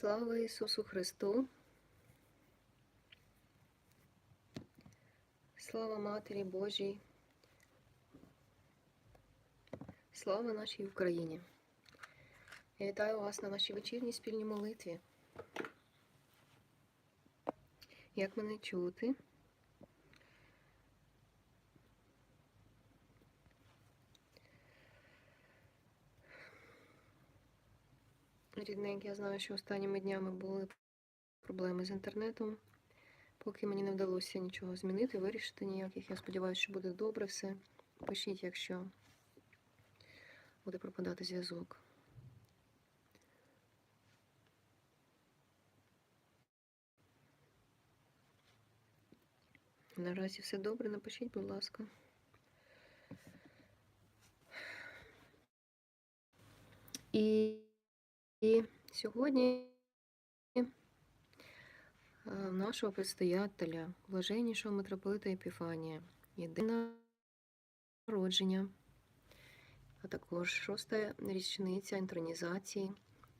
Слава Ісусу Христу! Слава Матері Божій! Слава нашій Україні! Я вітаю вас на нашій вечірній спільній молитві. Як мене чути? Рідненькі, я знаю, що останніми днями були проблеми з інтернетом. Поки мені не вдалося нічого змінити, вирішити ніяких. Я сподіваюся, що буде добре все. Пишіть, якщо буде пропадати зв'язок. Наразі все добре, напишіть, будь ласка. І, і сьогодні е, нашого предстоятеля, блаженнішого митрополита Епіфанія, єдине народження, а також шоста річниця інтронізації.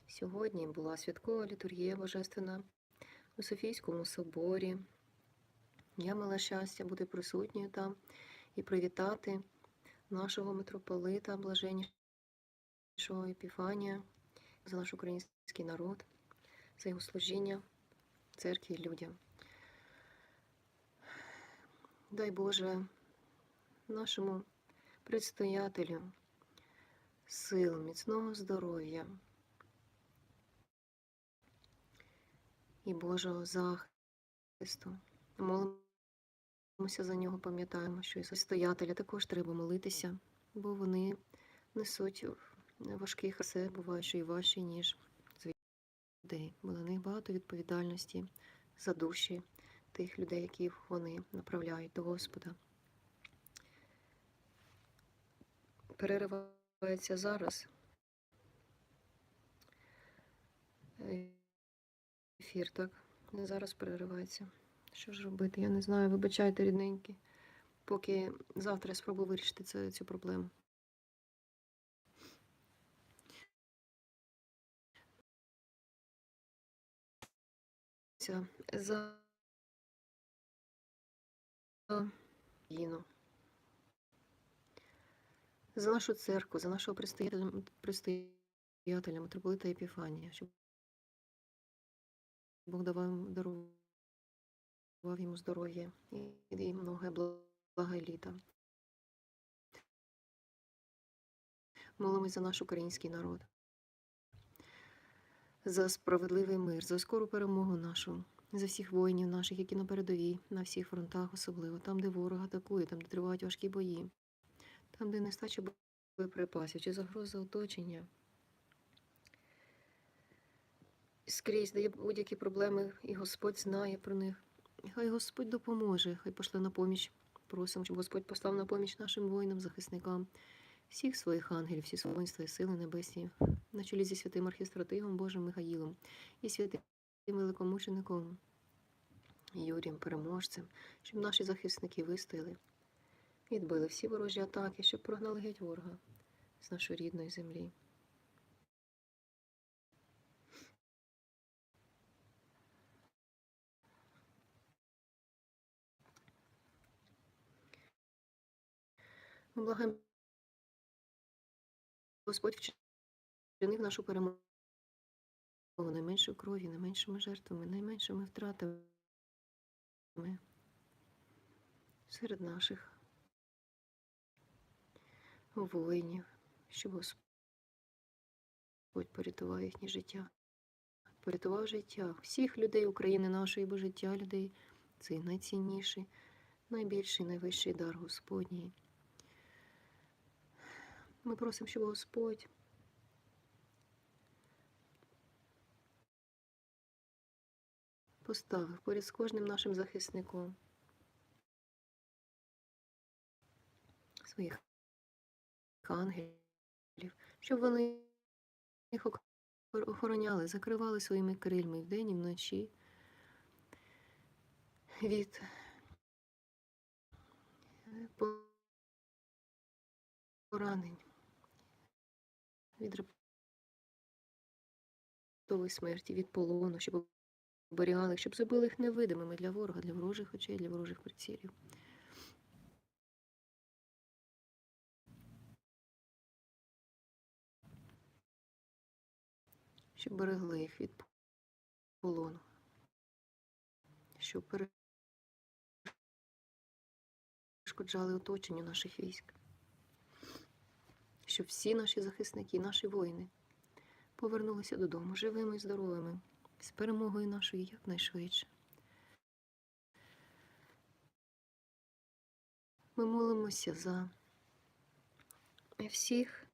Сьогодні була святкова літургія Божественна у Софійському соборі. Я мала щастя бути присутньою там і привітати нашого митрополита, блаженнішого Епіфанія, за наш український народ, за його служіння церкві і людям. Дай Боже нашому предстоятелю сил, міцного здоров'я і Божого захисту. Молимося за нього, пам'ятаємо, що і за стоятеля також треба молитися, бо вони несуть важких все, буває, що і важче, ніж людей. Бо на них багато відповідальності за душі тих людей, яких вони направляють до Господа. Переривається зараз. Ефір, так? Не зараз переривається. Що ж робити? Я не знаю. Вибачайте, рідненькі, поки завтра я спробую вирішити цю, цю проблему. За Україну. За нашу церкву, за нашого предстоятеля, митрополита Епіфанія, щоб Бог давав дарував йому здоров'я і многое благе літа. Молимось за наш український народ, за справедливий мир, за скору перемогу нашу, за всіх воїнів наших, які на передовій, на всіх фронтах, особливо там, де ворог атакує, там, де тривають важкі бої, там, де нестача боєприпасів чи загроза оточення. Скрізь дає будь-які проблеми, і Господь знає про них. Хай Господь допоможе, хай пошле на поміч. Просимо, щоб Господь послав на поміч нашим воїнам, захисникам, всіх своїх ангелів, всі воїнства і сили небесні, на чолі зі святим архістратигом Божим Михаїлом і святим великомучеником Юрієм, переможцем, щоб наші захисники вистояли, відбили всі ворожі атаки, щоб прогнали геть ворога з нашої рідної землі. Ми благаємо Господь вчинив нашу перемогу найменшою крові, найменшими жертвами, найменшими втратами серед наших воїнів, щоб Господь порятував їхнє життя, порятував життя всіх людей України, нашої, бо життя людей це найцінніший, найбільший, найвищий дар Господній. Ми просимо, щоб Господь поставив поряд з кожним нашим захисником своїх ангелів, щоб вони їх охороняли, закривали своїми крильми вдень і вночі від поранень від примусової смерті, від полону, щоб оберігали, щоб зробили їх невидимими для ворога, для ворожих очей, для ворожих прицілів. Щоб берегли їх від полону, щоб перешкоджали оточенню наших військ, щоб всі наші захисники, наші воїни повернулися додому живими і здоровими, з перемогою нашою якнайшвидше. Ми молимося за всіх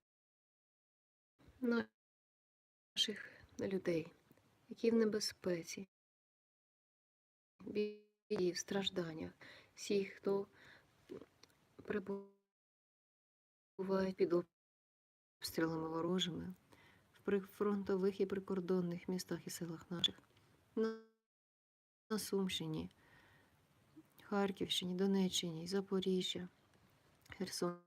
наших людей, які в небезпеці, біді, в стражданнях, всіх, хто перебуває під обстрілами ворожими в прифронтових і прикордонних містах і селах наших, на, Сумщині, Харківщині, Донеччині, Запоріжжя, Херсонщина.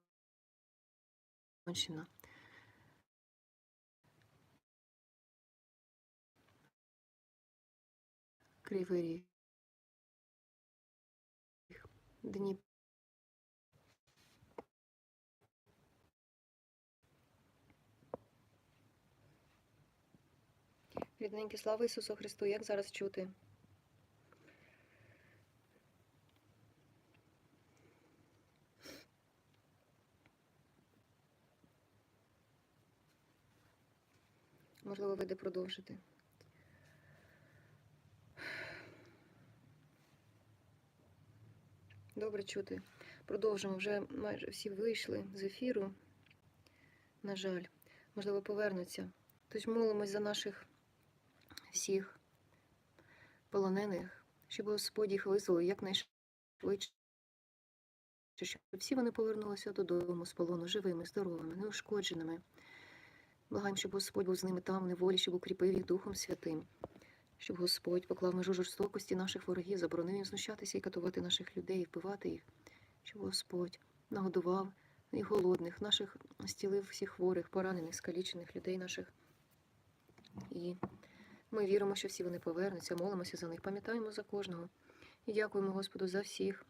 Кривий Ріг, Дніпро. Рідненькі, слава Ісусу Христу, як зараз чути? Можливо, вийде продовжити. Добре чути. Продовжимо. Вже майже всі вийшли з ефіру. На жаль, можливо, повернуться. Тож молимось за наших всіх полонених, щоб Господь їх визволив якнайшвидше, щоб всі вони повернулися додому з полону живими, здоровими, неушкодженими. Благаємо, щоб Господь був з ними там, в неволі, щоб укріпив їх Духом Святим, щоб Господь поклав межу жорстокості наших ворогів, заборонив їм знущатися і катувати наших людей, вбивати їх, щоб Господь нагодував і голодних, наших стілив всіх хворих, поранених, скалічених людей наших. І ми віримо, що всі вони повернуться, молимося за них, пам'ятаємо за кожного і дякуємо Господу за всіх,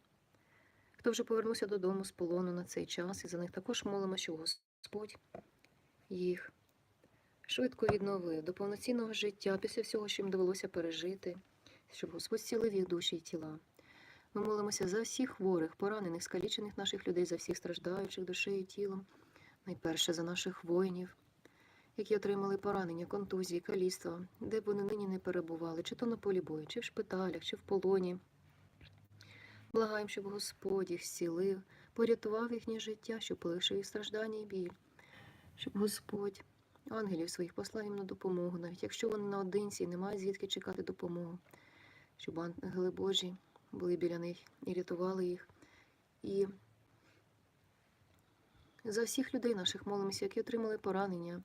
хто вже повернувся додому з полону на цей час, і за них також молимо, що Господь їх швидко відновив до повноцінного життя після всього, що їм довелося пережити, щоб Господь зцілив їх душі і тіла. Ми молимося за всіх хворих, поранених, скалічених наших людей, за всіх страждаючих душею і тілом, найперше за наших воїнів які отримали поранення, контузії, каліцтва, де б вони нині не перебували, чи то на полі бою, чи в шпиталях, чи в полоні. Благаємо, щоб Господь їх зцілив, порятував їхнє життя, щоб полишив їх страждання і біль, щоб Господь ангелів своїх послав їм на допомогу, навіть якщо вони наодинці і не мають звідки чекати допомогу, щоб ангели Божі були біля них і рятували їх. І за всіх людей наших молимося, які отримали поранення.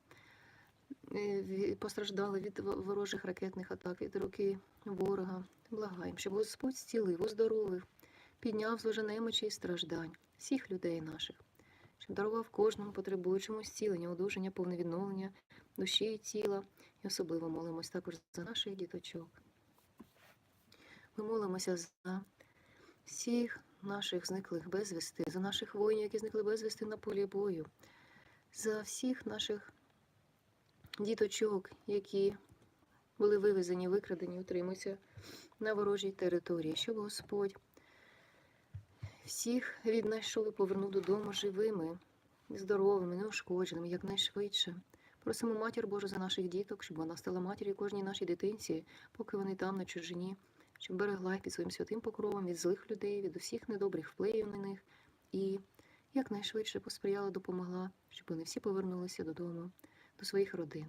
Е, постраждали від ворожих ракетних атак, від руки ворога. Благаємо, щоб Господь зцілив, оздоровив, підняв з і страждань всіх людей наших, щоб дарував кожному потребуючому зцілення, одужання, повне відновлення душі і тіла. І особливо молимось також за наших діточок. Ми молимося за всіх наших зниклих безвісти, за наших воїнів, які зникли безвісти на полі бою, за всіх наших діточок, які були вивезені, викрадені, утримуються на ворожій території, щоб Господь всіх віднайшов і повернув додому живими, здоровими, неушкодженими, якнайшвидше. Просимо матір Божу за наших діток, щоб вона стала матір'ю кожній нашій дитинці, поки вони там на чужині, щоб берегла їх під своїм святим покровом від злих людей, від усіх недобрих впливів на них і якнайшвидше посприяла, допомогла, щоб вони всі повернулися додому до своїх родин.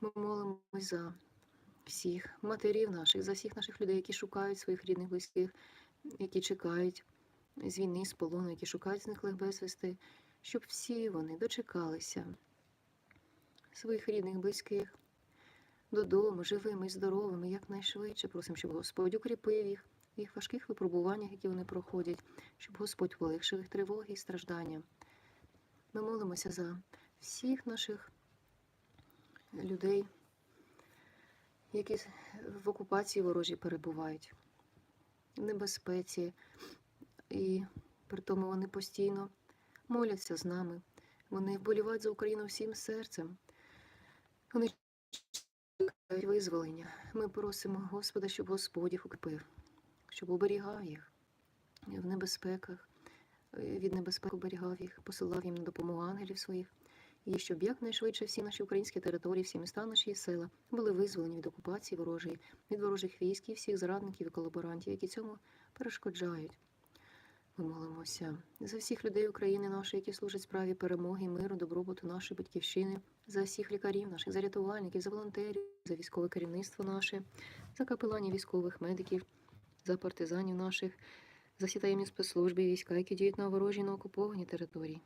Ми молимось за всіх матерів наших, за всіх наших людей, які шукають своїх рідних близьких, які чекають з війни, з полону, які шукають зниклих безвісти, щоб всі вони дочекалися своїх рідних, близьких додому, живими здоровими, якнайшвидше. Просимо, щоб Господь укріпив їх в їх важких випробуваннях, які вони проходять, щоб Господь полегшив їх тривоги і страждання. Ми молимося за всіх наших людей, які в окупації ворожі перебувають, в небезпеці, і при тому вони постійно моляться з нами. Вони вболівають за Україну всім серцем. Вони чекають визволення. Ми просимо Господа, щоб Господь їх укріпив, щоб оберігав їх в небезпеках, е, від небезпек оберігав їх, посилав їм на допомогу ангелів своїх, і щоб якнайшвидше всі наші українські території, всі міста наші села були визволені від окупації ворожої, від ворожих військ і всіх зрадників і колаборантів, які цьому перешкоджають. Ми молимося за всіх людей України нашої, які служать справі перемоги, миру, добробуту нашої батьківщини, за всіх лікарів наших, за рятувальників, за волонтерів, за військове керівництво наше, за капеланів військових медиків, за партизанів наших, за всі таємні спецслужби і війська, які діють на ворожій на окупованій території.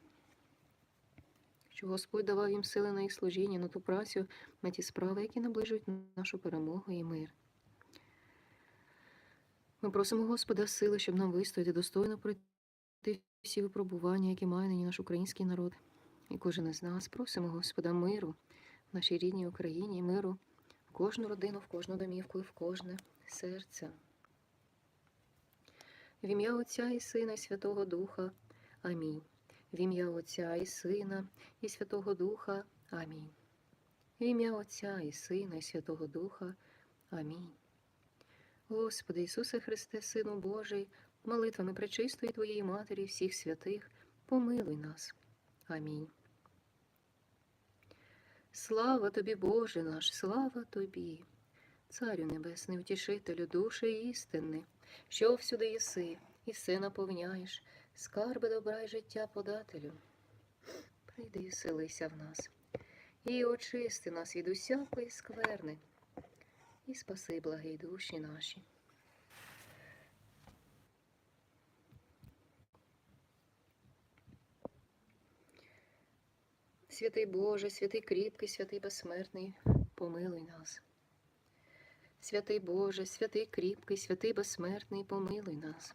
Щоб Господь давав їм сили на їх служіння, на ту працю, на ті справи, які наближують нашу перемогу і мир. Ми просимо Господа сили, щоб нам вистояти достойно пройти всі випробування, які має нині наш український народ. І кожен із нас просимо Господа миру в нашій рідній Україні, миру в кожну родину, в кожну домівку і в кожне серце. В ім'я Отця і Сина, і Святого Духа. Амінь. В ім'я Отця і Сина, і Святого Духа. Амінь. В ім'я Отця і Сина, і Святого Духа. Амінь. Господи Ісусе Христе, Сину Божий, молитвами пречистої Твоєї Матері, всіх святих, помилуй нас. Амінь. Слава тобі, Боже наш, слава тобі, Царю Небесний, утішителю душі істини, що всюди єси, і все наповняєш, скарби добра й життя подателю. Прийди і селися в нас, і очисти нас від усякої скверни, і спаси благі душі наші. Святий Боже, святий кріпкий, святий безсмертний, помилуй нас. Святий Боже, святий кріпкий, святий безсмертний, помилуй нас.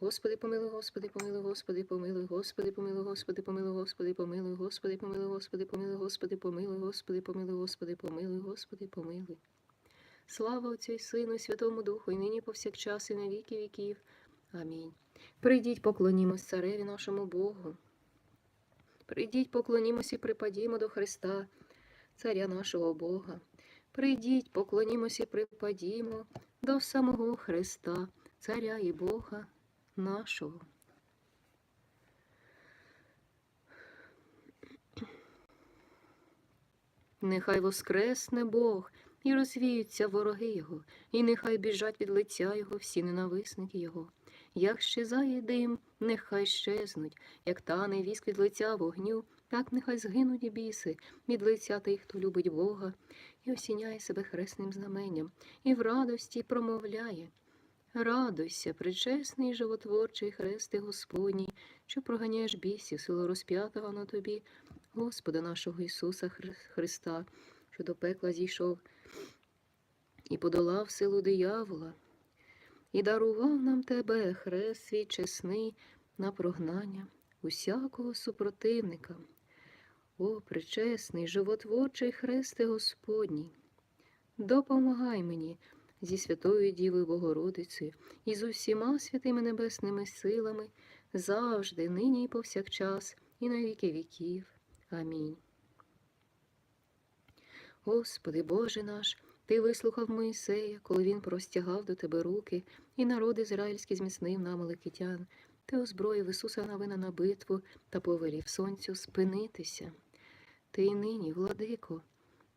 Господи, помилуй, Господи, помилуй, Господи, помилуй, Господи, помилуй, Господи, помилуй, Господи, помилуй, Господи, помилуй, Господи, помилуй, Господи, помилуй, Господи, помилуй, Господи, помилуй, Господи, помилуй. Слава Отцю і Сину, і Святому Духу, і нині повсякчас, і на віки віків. Амінь. Прийдіть, поклонімось цареві нашому Богу. Прийдіть, поклонімось і припадімо до Христа, Царя нашого Бога. Прийдіть, поклонімось і припадімо до самого Христа, Царя і Бога нашого. Нехай воскресне Бог і розвіються вороги Його, і нехай біжать від лиця Його всі ненависники Його. Як щезає дим, нехай щезнуть, як тане віск від лиця вогню, так нехай згинуть біси від лиця тих, хто любить Бога, і осіняє себе хресним знаменням, і в радості промовляє. Радуйся, причесний животворчий хрести Господній, що проганяєш бісів, силу розп'ятого на тобі, Господа нашого Ісуса Христа, що до пекла зійшов і подолав силу диявола, і дарував нам тебе, хрест свій чесний, на прогнання усякого супротивника. О, причесний, животворчий хресте Господній, допомагай мені зі Святою Дівою Богородицею і з усіма святими небесними силами, завжди, нині і повсякчас, і на віки віків. Амінь. Господи Боже наш, Ти вислухав Моїсея, коли він простягав до тебе руки, і народ ізраїльський зміцнив на Амалекитян. Ти озброїв Ісуса Навина на битву та повелів сонцю спинитися. Ти й нині, владико,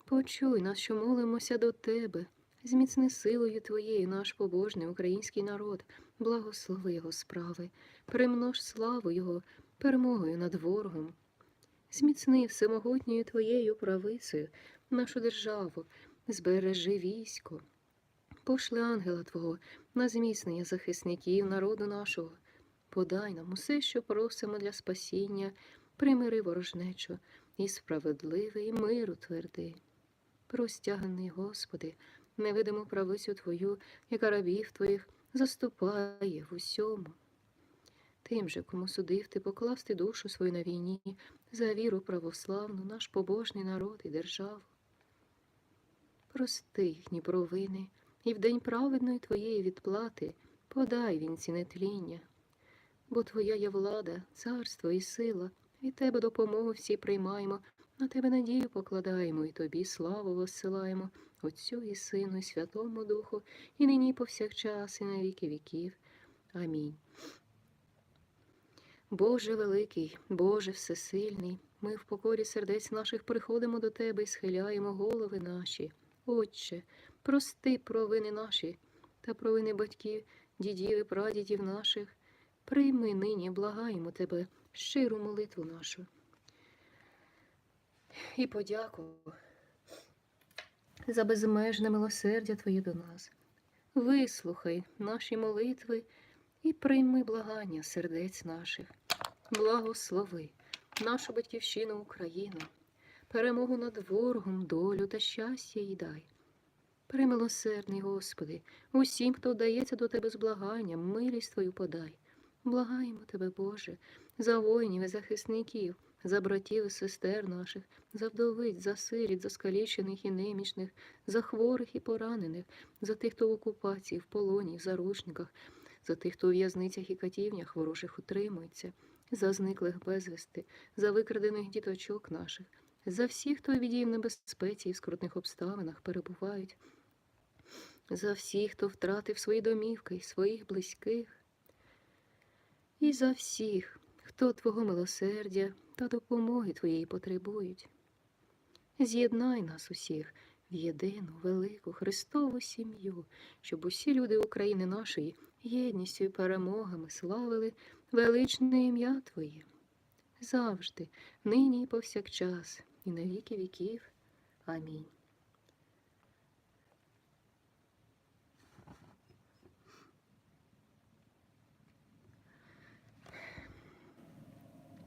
почуй нас, що молимося до тебе. Зміцни силою Твоєю наш побожний український народ, благослови його справи, примнож славу Його перемогою над ворогом. Зміцни всемогутньою Твоєю правицею нашу державу, збережи військо. Пошли ангела Твого на зміцнення захисників народу нашого. Подай нам усе, що просимо для спасіння, примири ворожнечу і справедливий миру тверди. Простягни, Господи, невидиму правицю Твою, яка рабів Твоїх заступає в усьому. Тим же, кому судив ти покласти душу свою на війні за віру православну, наш побожний народ і державу. Прости їхні провини, і в день праведної Твоєї відплати подай вінці нетління. Бо Твоя є влада, царство і сила, від Тебе допомогу всі приймаємо, на Тебе надію покладаємо, і Тобі славу воссилаємо, Отцю і Сину, і Святому Духу, і нині і повсякчас, і на віки віків. Амінь. Боже великий, Боже всесильний, ми в покорі сердець наших приходимо до Тебе і схиляємо голови наші. Отче, прости провини наші та провини батьків, дідів і прадідів наших. Прийми нині, благаємо Тебе, щиру молитву нашу. І подяку за безмежне милосердя Твоє до нас. Вислухай наші молитви і прийми благання сердець наших. Благослови нашу батьківщину Україну, перемогу над ворогом, долю та щастя їй дай. Примилосердний, Господи, усім, хто вдається до Тебе з благанням, милість Твою подай. Благаємо Тебе, Боже, за воїнів і захисників, за братів і сестер наших, за вдовиць, за сиріт, за скалічених і немічних, за хворих і поранених, за тих, хто в окупації, в полоні, в заручниках, за тих, хто у в'язницях і катівнях ворожих утримується, за зниклих безвісти, за викрадених діточок наших, за всіх, хто відій в небезпеці і в скрутних обставинах перебувають, за всіх, хто втратив свої домівки і своїх близьких, і за всіх, хто Твого милосердя та допомоги Твоєї потребують. З'єднай нас усіх в єдину велику Христову сім'ю, щоб усі люди України нашої єдністю і перемогами славили величне ім'я Твоє. Завжди, нині і повсякчас, і на віки віків. Амінь.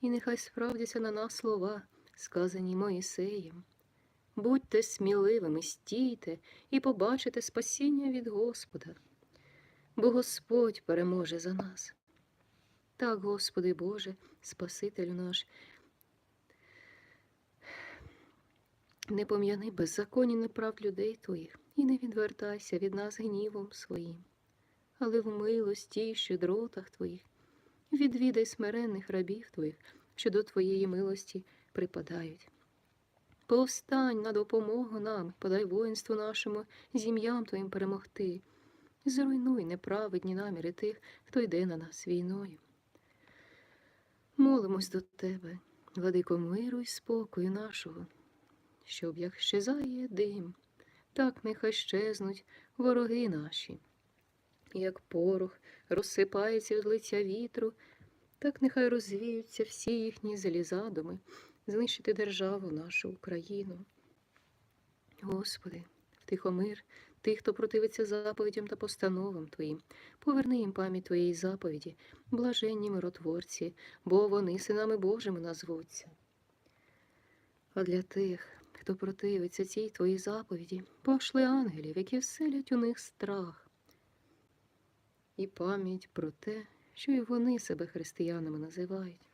І нехай справдяться на нас слова, сказані Моїсеєм. Будьте сміливими, стійте і побачите спасіння від Господа, бо Господь переможе за нас. Так, Господи Боже, Спасителю наш, не пом'яни беззаконні неправд людей Твоїх і не відвертайся від нас гнівом своїм, але в милості і щедротах Твоїх відвідай смиренних рабів Твоїх, що до Твоєї милості припадають. Повстань на допомогу нам, подай воїнству нашому, зім'ям Твоїм перемогти. Зруйнуй неправедні наміри тих, хто йде на нас війною. Молимось до Тебе, владико миру й спокою нашого, щоб як щезає дим, так нехай щезнуть вороги наші. Як порох розсипається від лиця вітру, так нехай розвіються всі їхні злі знищити державу нашу Україну. Господи, втихомир тих, хто противиться заповідям та постановам Твоїм, поверни їм пам'ять Твоєї заповіді, блаженні миротворці, бо вони синами Божими назвуться. А для тих, хто противиться цій твоїй заповіді, пошли ангелів, які вселять у них страх. І пам'ять про те, що і вони себе християнами називають.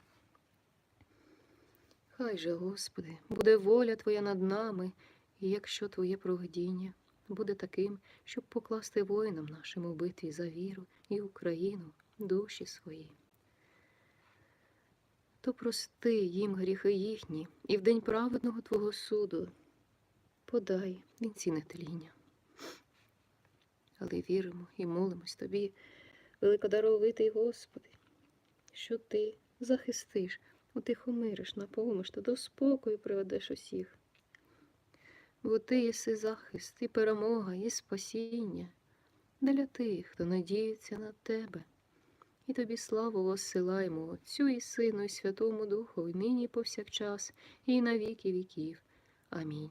Хай же, Господи, буде воля Твоя над нами, і якщо Твоє провидіння буде таким, щоб покласти воїнам нашим у битві за віру і Україну, душі свої. То прости їм гріхи їхні, і в день праведного Твого суду подай вінці нетління. Але віримо і молимось Тобі, великодаровитий Господи, що Ти захистиш, утихомириш, наповниш та до спокою приведеш усіх. Бо Ти єси захист, і перемога, і спасіння для тих, хто надіється на Тебе. І тобі славу воссилаємо Отцю і Сину, і Святому Духу, і нині і повсякчас, і на віки віків. Амінь.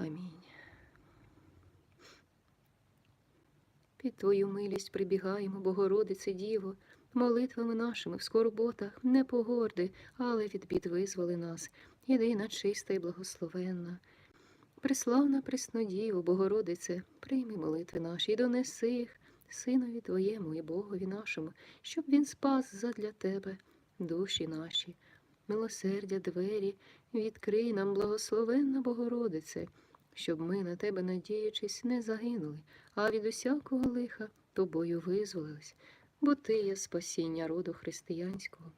Амінь. Під Твою милість прибігаємо, Богородице Діво, молитвами нашими в скорботах не погорди, але від бід визволи нас, єдина чиста і благословенна. Преславна Преснодіво, Богородице, прийми молитви наші і донеси їх Синові Твоєму і Богові нашому, щоб Він спас задля Тебе душі наші. Милосердя двері, відкрий нам, благословенна Богородице, щоб ми на Тебе, надіючись, не загинули, а від усякого лиха Тобою визволились, бо Ти є спасіння роду християнського.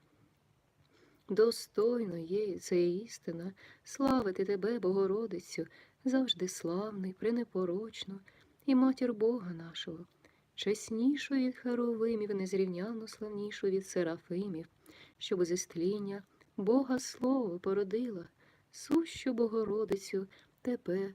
Достойно є це істина, славити Тебе, Богородицю, завжди славний, пренепорочно, і матір Бога нашого, чеснішу від Херовимів, незрівняно славнішу від Серафимів, щоб зі стління Бога Слово породила, сущу Богородицю Тебе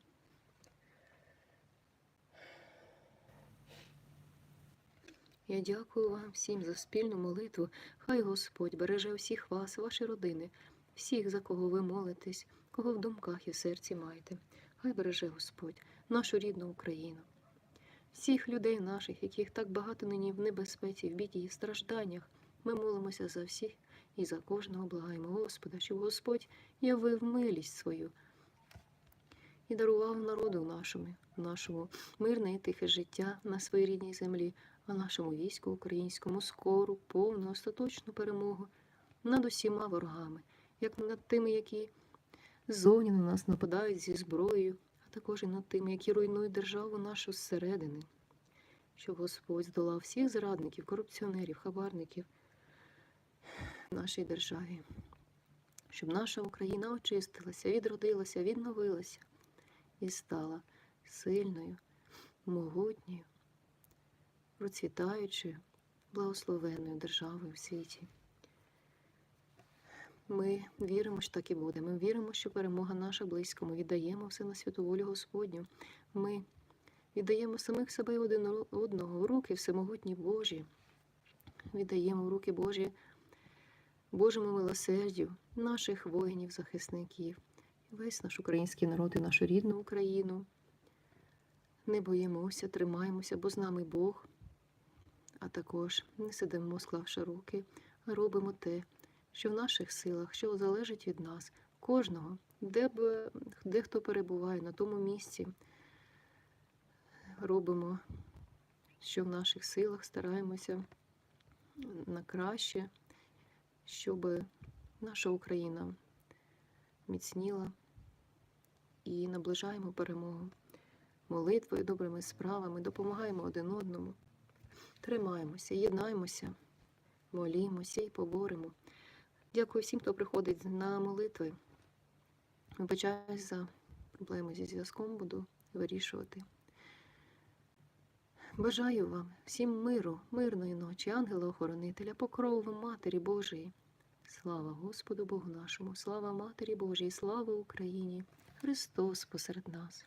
Я дякую вам всім за спільну молитву. Хай Господь береже всіх вас, ваші родини, всіх, за кого ви молитесь, кого в думках і в серці маєте. Хай береже Господь нашу рідну Україну, всіх людей наших, яких так багато нині в небезпеці, в біді і в стражданнях. Ми молимося за всіх і за кожного благаємо Господа, щоб Господь явив милість свою і дарував народу нашому, нашому мирне і тихе життя на своїй рідній землі, а нашому війську українському скору, повну, остаточну перемогу над усіма ворогами, як над тими, які ззовні на нас нападають зі зброєю, а також і над тими, які руйнують державу нашу зсередини, щоб Господь здолав всіх зрадників, корупціонерів, хабарників в нашій державі, щоб наша Україна очистилася, відродилася, відновилася і стала сильною, могутньою, процвітаючою, благословенною державою в світі. Ми віримо, що так і буде. Ми віримо, що перемога наша близько. Ми віддаємо все на святу волю Господню. Ми віддаємо самих себе один одного в руки всемогутні Божі. Віддаємо в руки Божі Божому милосердю, наших воїнів, захисників, весь наш український народ і нашу рідну Україну. не боїмося, тримаємося, бо з нами Бог. А також не сидимо, склавши руки, а робимо те, що в наших силах, що залежить від нас, кожного, де б де хто перебуває на тому місці. Робимо, що в наших силах, стараємося на краще, щоб наша Україна міцніла і наближаємо перемогу молитвою, добрими справами, допомагаємо один одному, тримаємося, єднаємося, молімося і поборемо. Дякую всім, хто приходить на молитви. Вибачаюсь за проблеми зі зв'язком, буду вирішувати. Бажаю вам всім миру, мирної ночі, ангела-охоронителя, покрову вам Матері Божої. Слава Господу Богу нашому, слава Матері Божій, слава Україні! Христос посеред нас.